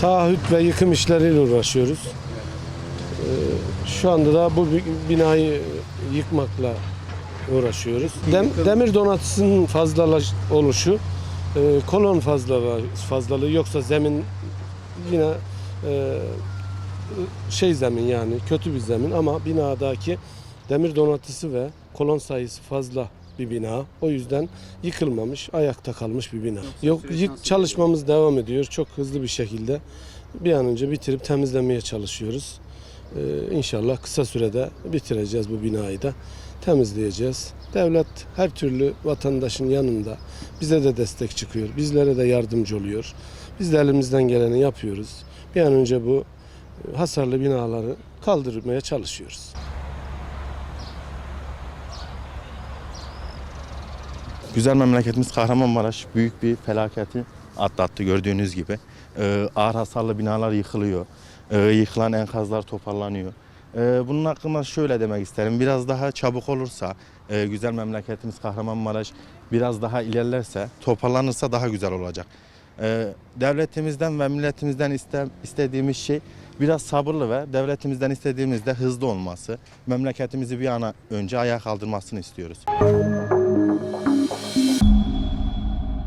taahhüt ve yıkım işleriyle uğraşıyoruz. Ee, Şu anda da bu bi- binayı yıkmakla uğraşıyoruz. Dem- demir donatısının fazlalaş oluşu, e, kolon fazlalığı, fazlalığı yoksa zemin yine e, şey zemin yani kötü bir zemin ama binadaki demir donatısı ve kolon sayısı fazla bir bina. O yüzden yıkılmamış, ayakta kalmış bir bina. Yok yık çalışmamız devam ediyor çok hızlı bir şekilde. Bir an önce bitirip temizlemeye çalışıyoruz. Ee, inşallah kısa sürede bitireceğiz bu binayı da. Temizleyeceğiz. Devlet her türlü vatandaşın yanında. Bize de destek çıkıyor. Bizlere de yardımcı oluyor. Biz de elimizden geleni yapıyoruz. Bir an önce bu hasarlı binaları kaldırmaya çalışıyoruz. Güzel memleketimiz Kahramanmaraş büyük bir felaketi atlattı gördüğünüz gibi. Ee, ağır hasarlı binalar yıkılıyor. Ee, yıkılan enkazlar toparlanıyor. Ee, bunun hakkında şöyle demek isterim. Biraz daha çabuk olursa, e, güzel memleketimiz Kahramanmaraş biraz daha ilerlerse, toparlanırsa daha güzel olacak. Ee, devletimizden ve milletimizden iste, istediğimiz şey biraz sabırlı ve devletimizden istediğimiz de hızlı olması. Memleketimizi bir an önce ayağa kaldırmasını istiyoruz.